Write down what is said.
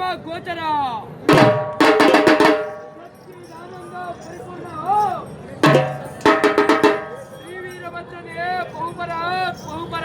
ಭಾವ ಗೋಚರ ಶ್ರೀ ವೀರಭದ್ರನೇ ಬಹುಪರ